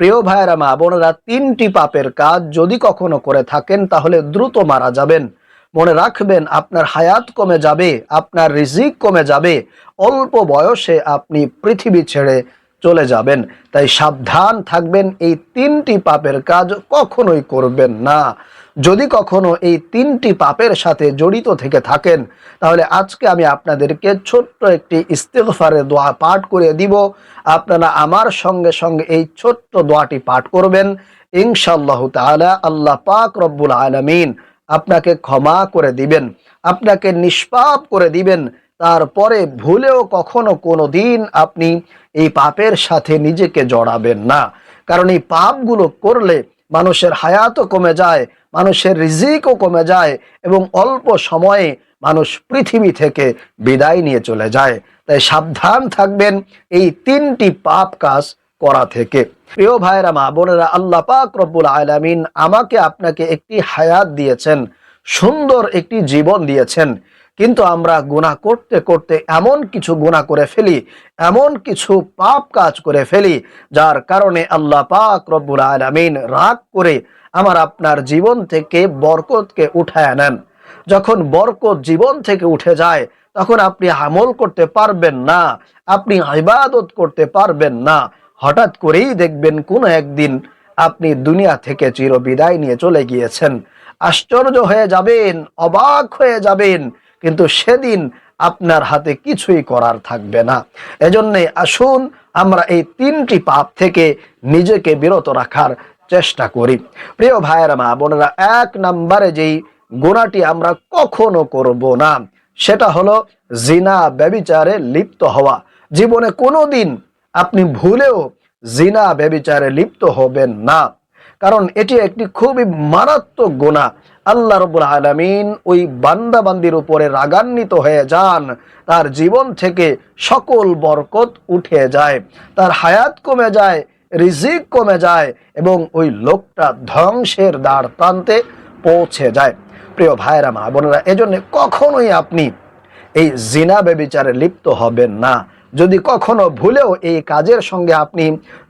প্রিয় ভাইয়েরা, মা বোনেরা, তিনটি পাপের কাজ যদি কখনো করে থাকেন, তাহলে দ্রুত মারা যাবেন। মনে রাখবেন, আপনার হায়াত কমে যাবে, আপনার রিজিক কমে যাবে, অল্প বয়সে আপনি পৃথিবী ছেড়ে চলে যাবেন। তাই সাবধান থাকবেন, এই তিনটি পাপের কাজ কখনোই করবেন না। যদি কখনো এই তিনটি পাপের সাথে জড়িত থেকে থাকেন, তাহলে আজকে আমি আপনাদেরকে ছোট্ট একটি ইস্তেগফারের দোয়া পাঠ করে দিব। আপনারা আমার সঙ্গে সঙ্গে এই ছোট্ট দোয়াটি পাঠ করবেন। ইনশাআল্লাহ তাআলা আল্লাহ পাক রব্বুল আলামিন আপনাকে ক্ষমা করে দিবেন, আপনাকে নিষ্পাপ করে দিবেন। তারপরে ভুলেও কখনো কোনো দিন আপনি এই পাপের সাথে নিজেকে জড়াবেন না। কারণ এই পাপগুলো করলে মানুষের হায়াতও কমে যায়, মানুষের রিজিকও কমে যায় এবং অল্প সময়ে মানুষ পৃথিবী থেকে বিদায় নিয়ে চলে যায়। তাই সাবধান থাকবেন এই তিনটি পাপ কাজ করা থেকে। প্রিয় ভাইরা মা বোনেরা, আল্লাহ পাক রব্বুল আলামিন আমাকে আপনাকে একটি হায়াত দিয়েছেন, সুন্দর একটি জীবন দিয়েছেন। কিন্তু আমরা গুনাহ করতে করতে এমন কিছু গুনাহ করে ফেলি, এমন কিছু পাপ কাজ করে ফেলি, যার কারণে আল্লাহ পাক রব্বুল আলামিন রাগ করে আমার আপনার জীবন থেকে বরকতকে উঠায় নেন। যখন বরকত জীবন থেকে উঠে যায়, তখন আপনি আমল করতে পারবেন না, আপনি ইবাদত করতে পারবেন না। হঠাৎ করেই দেখবেন কোনো একদিন আপনি দুনিয়া থেকে চির বিদায় নিয়ে চলে গিয়েছেন। আশ্চর্য হয়ে যাবেন, অবাক হয়ে যাবেন কিন্তু সেদিন আপনার হাতে কিছুই করার থাকবে না। এজন্যে আসুন, আমরা এই তিনটি পাপ থেকে নিজেকে বিরত রাখার চেষ্টা করি। প্রিয় ভাইয়ের, মা বোনেরা, এক নাম্বারে যেই গুণাটি আমরা কখনো করব না, সেটা হলো জিনা, ব্যবিচারে লিপ্ত হওয়া। জীবনে কোনোদিন আপনি ভুলেও জিনা, ব্যবিচারে লিপ্ত হবেন না। কারণ এটি একটি খুবই মারাত্মক গুণা। আল্লাহ রবুল আলমিন ওই বান্দাবান্দির উপরে রাগান্বিত হয়ে যান। তার জীবন থেকে সকল বরকত উঠে যায়। তার হায়াত কমে যায়, রিজিক কমে যায় এবং ওই লোকটা ধ্বংসের দ্বার প্রান্তে পৌঁছে যায়। প্রিয় ভাইরা মা বোনেরা, এজন্য কখনোই আপনি এই জিনা বেবিচারে লিপ্ত হবেন না। যদি কখনো ভুলেও এই কাজের সঙ্গে আপনি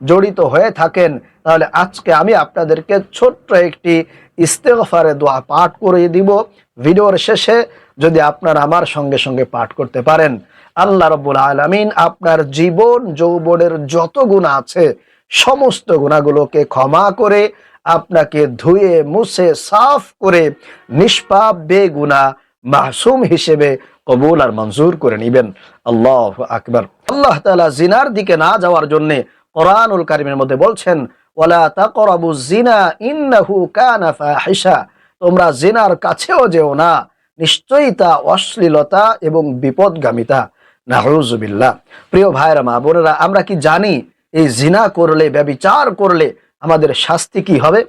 জড়িত হয়ে থাকেন তাহলে আজকে আমি আপনাদেরকে ছোট্ট একটি ইস্তেগফারে দোয়া পাঠ করে দিব। ভিডিওর শেষে যদি আপনারা আমার সঙ্গে সঙ্গে পাঠ করতে পারেন, আল্লাহ রব্বুল আলমিন আপনার জীবন, যৌবনের যত গুণা আছে, সমস্ত গুণাগুলোকে ক্ষমা করে আপনাকে ধুয়ে, মুছে, সাফ করে নিষ্পাপ, বেগুনা, মাসুম হিসেবে কবুল আর মঞ্জুর করে নিবেন। আল্লাহ আকবর। আল্লাহ তালা জিনার দিকে না যাওয়ার জন্যে কোরআনুল কারিমের মধ্যে বলছেন ওয়ালা তাকরাবু জিনা ইন্নাহু কানা ফাহিশা। তোমরা জিনার কাছেও যেও না। নিশ্চয়ই তা অশ্লীলতা এবং বিপদগামিতা। নাহরুজুবিল্লাহ প্রিয় ভাইরা মা বোনেরা, আমরা কি জানি এই জিনা করলে, ব্যবিচার করলে আমাদের শাস্তি কি হবে?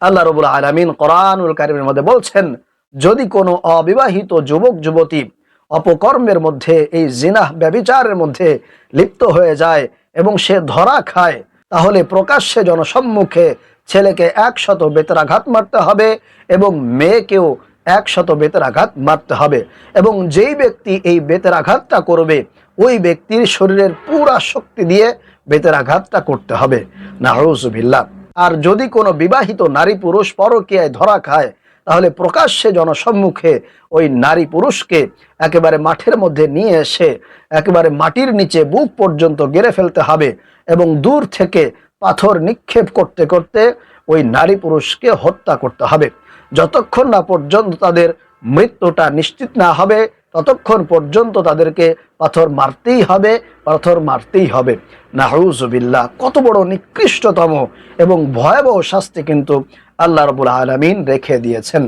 আল্লাহ রবুল আলমিন কোরআনুল কারিমের মধ্যে বলছেন, যদি কোনো অবিবাহিত যুবক, যুবতী অপকর্মের মধ্যে, এই জিনাহ ব্যবিচারের মধ্যে লিপ্ত হয়ে যায় এবং সে ধরা খায় তাহলে প্রকাশ্যে জনসম্মুখে ছেলেকে একশত বেতরাঘাত মারতে হবে এবং মেয়েকেও একশত বেতরাঘাত মারতে হবে। এবং যেই ব্যক্তি এই বেতের আঘাতটা করবে, ওই ব্যক্তির শরীরের পুরা শক্তি দিয়ে বেতের আঘাতটা করতে হবে। নাহরুজুবিল্লাহ আর যদি কোনো বিবাহিত নারী পুরুষ পরকীয়ায় ধরা খায় তাহলে প্রকাশ্যে জনসম্মুখে ওই নারী পুরুষকে একেবারে মাঠের মধ্যে নিয়ে এসে একেবারে মাটির নিচে বুক পর্যন্ত গেড়ে ফেলতে হবে এবং দূর থেকে পাথর নিক্ষেপ করতে করতে ওই নারী পুরুষকে হত্যা করতে হবে। যতক্ষণ না পর্যন্ত তাদের মৃত্যুটা নিশ্চিত না হবে, ততক্ষণ পর্যন্ত তাদেরকে পাথর মারতেই হবে, পাথর মারতেই হবে। নাহরুজবিল্লা কত বড় নিকৃষ্টতম এবং ভয়াবহ শাস্তি কিন্তু আল্লাহ রবুল আলমিন রেখে দিয়েছেন।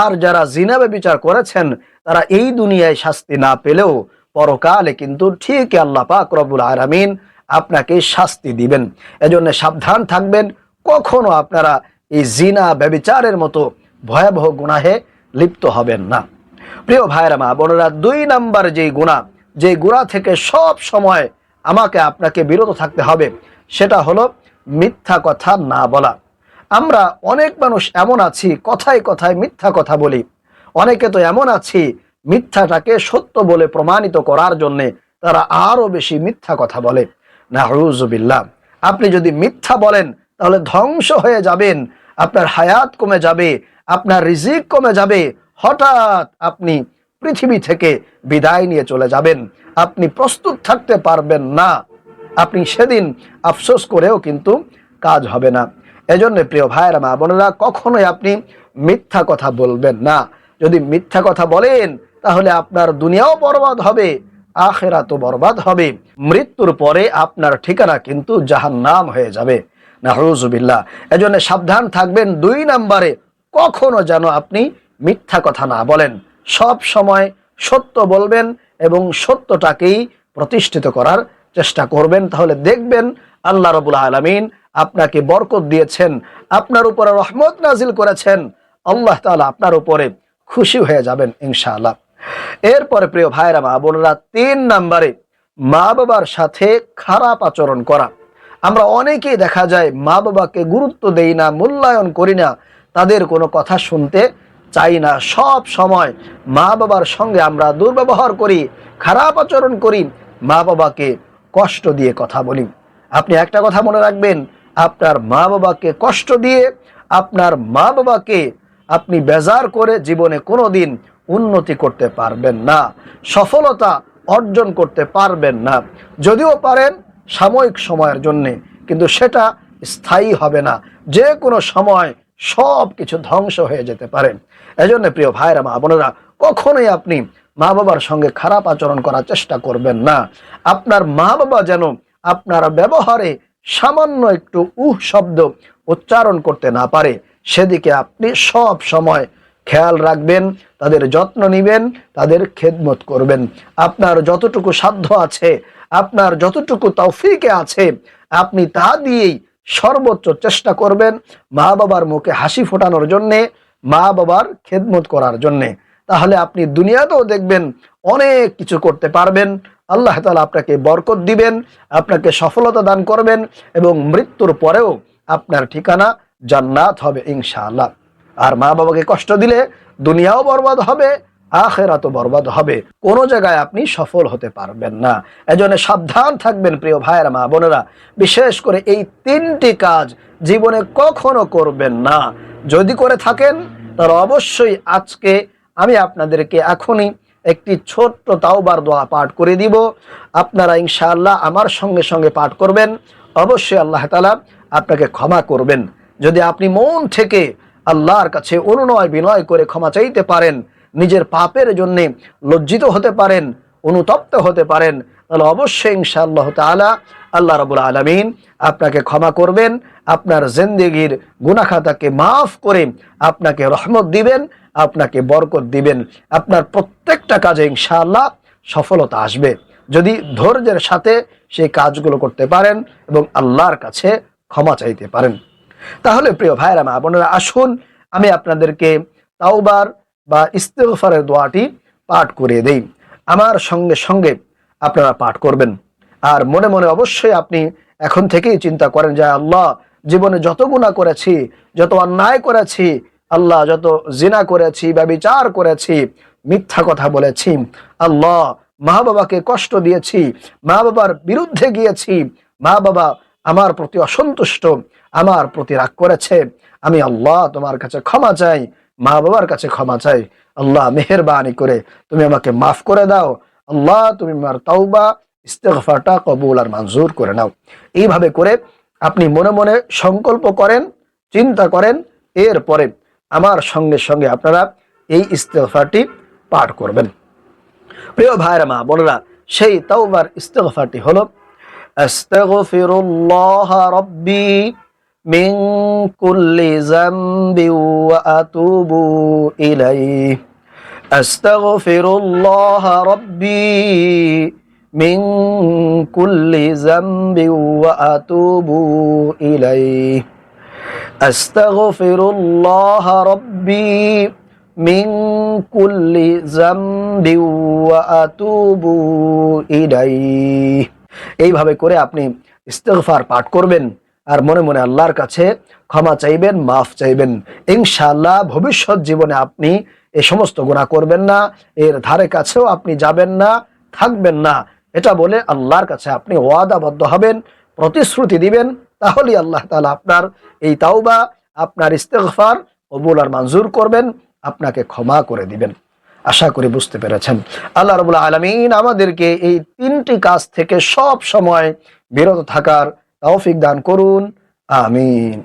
আর যারা জিনাবে বিচার করেছেন, তারা এই দুনিয়ায় শাস্তি না পেলেও পরকালে কিন্তু ঠিক আল্লাহ পাক রবুল আলমিন আপনাকে শাস্তি দিবেন। এজন্য সাবধান থাকবেন, কখনো আপনারা এই জিনা, ব্যবিচারের মতো ভয়াবহ গুণাহে লিপ্ত হবেন না। প্রিয় ভাইরা মা বোনেরা, দুই নাম্বার যেই গুণা যে গুণা থেকে সব সময় আমাকে আপনাকে বিরত থাকতে হবে, সেটা হলো মিথ্যা কথা না বলা। আমরা অনেক মানুষ এমন আছি, কথায় কথায় মিথ্যা কথা বলি। অনেকে তো এমন আছি, মিথ্যাটাকে সত্য বলে প্রমাণিত করার জন্যে তারা আরও বেশি মিথ্যা কথা বলে। না আপনি যদি মিথ্যা বলেন, তাহলে ধ্বংস হয়ে যাবেন, আপনার হায়াত কমে যাবে, আপনার রিজিক কমে যাবে। হঠাৎ আপনি পৃথিবী থেকে বিদায় নিয়ে চলে যাবেন। আপনি প্রস্তুত থাকতে পারবেন না। আপনি সেদিন আফসোস করেও কিন্তু কাজ হবে না। এজন্য প্রিয় ভাইয়েরা, মা বোনেরা, কখনোই আপনি মিথ্যা কথা বলবেন না। যদি মিথ্যা কথা বলেন, তাহলে আপনার দুনিয়াও বরবাদ হবে আখেরা তো বরবাদ হবে। মৃত্যুর পরে আপনার ঠিকানা কিন্তু জাহান্নাম হয়ে যাবে। নাহরুজুবিল্লাহ এজন্য সাবধান থাকবেন দুই নাম্বারে, কখনো যেন আপনি মিথ্যা কথা না বলেন। সব সময় সত্য বলবেন এবং সত্যটাকেই প্রতিষ্ঠিত করার চেষ্টা করবেন। তাহলে দেখবেন আল্লাহ রবুল আলমিন আপনাকে বরকত দিয়েছেন, আপনার উপরে রহমত নাজিল করেছেন, আল্লাহ তাআলা আপনার উপরে খুশি হয়ে যাবেন ইনশাআল্লাহ। এরপরে প্রিয় ভাইরা মা বোনেরা, তিন নাম্বারে মা বাবার সাথে খারাপ আচরণ করা। আমরা অনেকেই দেখা যায় মা বাবাকে গুরুত্ব দেই না, মূল্যায়ন করি না, তাদের কোনো কথা শুনতে চাই না। সব সময় মা বাবার সঙ্গে আমরা দুর্ব্যবহার করি, খারাপ আচরণ করি মা বাবাকে কষ্ট দিয়ে কথা বলি। আপনি একটা কথা মনে রাখবেন আপনার মা বাবাকে কষ্ট দিয়ে, আপনার মা বাবাকে আপনি বেজার করে জীবনে কোনো দিন উন্নতি করতে পারবেন না, সফলতা অর্জন করতে পারবেন না। যদিও পারেন সাময়িক সময়ের জন্যে, কিন্তু সেটা স্থায়ী হবে না। যে কোনো সময় সব কিছু ধ্বংস হয়ে যেতে পারে। এজন্য প্রিয় ভাইরা মা বোনেরা, কখনোই আপনি মা বাবার সঙ্গে খারাপ আচরণ করার চেষ্টা করবেন না। আপনার মা বাবা যেন আপনার ব্যবহারে সামান্য একটু উহ শব্দ উচ্চারণ করতে না পারে। সেদিকে আপনি সব সময় খেয়াল রাখবেন, তাদের যত্ন নিবেন, তাদের খেদমত করবেন। আপনার যতটুকু সাধ্য আছে, আপনার যতটুকু তৌফিকে আছে, আপনি তা দিয়েই সর্বোচ্চ চেষ্টা করবেন মা বাবার মুখে হাসি ফোটানোর জন্যে মা বাবার খেদমত করার জন্যে। তাহলে আপনি দুনিয়াতেও দেখবেন অনেক কিছু করতে পারবেন আল্লাহ তালা আপনাকে বরকত দিবেন, আপনাকে সফলতা দান করবেন এবং মৃত্যুর পরেও আপনার ঠিকানা জান্নাত হবে ইনশাআল্লাহ। আর মা বাবাকে কষ্ট দিলে দুনিয়াও বরবাদ হবে, আখেরাতও বরবাদ হবে। কোনো জায়গায় আপনি সফল হতে পারবেন না। এজন্য সাবধান থাকবেন প্রিয় ভাইয়েরা, মা বোনেরা। বিশেষ করে এই তিনটি কাজ জীবনে কখনো করবেন না। যদি করে থাকেন, তাহলে অবশ্যই আজকে আমি আপনাদেরকে এখনই একটি ছোট্ট তাওবার দোয়া পাঠ করে দিব। আপনারা ইনশাআল্লাহ আমার সঙ্গে সঙ্গে পাঠ করবেন। অবশ্যই আল্লাহ তালা আপনাকে ক্ষমা করবেন। যদি আপনি মন থেকে আল্লাহর কাছে অনুনয় বিনয় করে ক্ষমা চাইতে পারেন, নিজের পাপের জন্যে লজ্জিত হতে পারেন, অনুতপ্ত হতে পারেন তাহলে অবশ্যই ইনশাআল্লাহ তালা আল্লাহ রবুল আলমিন আপনাকে ক্ষমা করবেন, আপনার জিন্দিগির গুনাখাতাকে মাফ করে আপনাকে রহমত দিবেন, আপনাকে বরকত দিবেন, আপনার প্রত্যেকটা কাজে ইনশাআল্লাহ সফলতা আসবে। যদি ধৈর্যের সাথে সেই কাজগুলো করতে পারেন এবং আল্লাহর কাছে ক্ষমা চাইতে পারেন। তাহলে প্রিয় ভাইরা মা বোনেরা, আসুন আমি আপনাদেরকে তাওবার বা ইস্তেগফারের দোয়াটি পাঠ করে দেই। আমার সঙ্গে সঙ্গে আপনারা পাঠ করবেন। আর মনে মনে অবশ্যই আপনি এখন থেকেই চিন্তা করেন যে, আল্লাহ, জীবনে যত গুণা করেছি, যত অন্যায় করেছি, আল্লাহ, যত জিনা করেছি বা বিচার করেছি, মিথ্যা কথা বলেছি, আল্লাহ মা বাবাকে কষ্ট দিয়েছি মা বাবার বিরুদ্ধে গিয়েছি মা বাবা আমার প্রতি অসন্তুষ্ট, আমার প্রতি রাগ করেছে, আমি আল্লাহ তোমার কাছে ক্ষমা চাই মা বাবার কাছে ক্ষমা চাই। আল্লাহ, মেহরবানি করে তুমি আমাকে মাফ করে দাও আল্লাহ, তুমি আমার তাওবা, ইস্তেগফারটা কবুল আর মঞ্জুর করে নাও। এইভাবে করে আপনি মনে মনে সংকল্প করেন, চিন্তা করেন, এরপরে আমার সঙ্গে সঙ্গে আপনারা এই ইস্তেগফারটি পাঠ করবেন। প্রিয় ভাইরা মা বোনেরা, সেই তাওবার ইস্তেগফারটি হলো মিন কুল্লি যামবি ওয়া আতুবু ইলাইহি। আস্তাগফিরুল্লাহ রাব্বি মিন কুল্লি যামবি ওয়া আতুবু ইলাইহি। আস্তাগফিরুল্লাহ রাব্বি মিন কুল্লি যামবি ওয়া আতুবু ইলাইহি। এইভাবে করে আপনি ইস্তেগফার পাঠ করবেন আর মনে মনে আল্লাহর কাছে ক্ষমা চাইবেন, মাফ চাইবেন। ইনশাআল্লাহ ভবিষ্যৎ জীবনে আপনি এ সমস্ত গুণা করবেন না, এর ধারে কাছেও আপনি যাবেন না, থাকবেন না। এটা বলে আল্লাহর কাছে আপনি ওয়াদাবদ্ধ হবেন, প্রতিশ্রুতি দিবেন তাহলে আল্লাহ তালা আপনার এই তাওবা, আপনার ইস্তেগফার কবুল আর মঞ্জুর করবেন, আপনাকে ক্ষমা করে দিবেন। আশা করি বুঝতে পেরেছেন। আল্লাহ রবুল্লা আলমিন আমাদেরকে এই তিনটি কাজ থেকে সব সময় বিরত থাকার তৌফিক দান করুন। আমিন।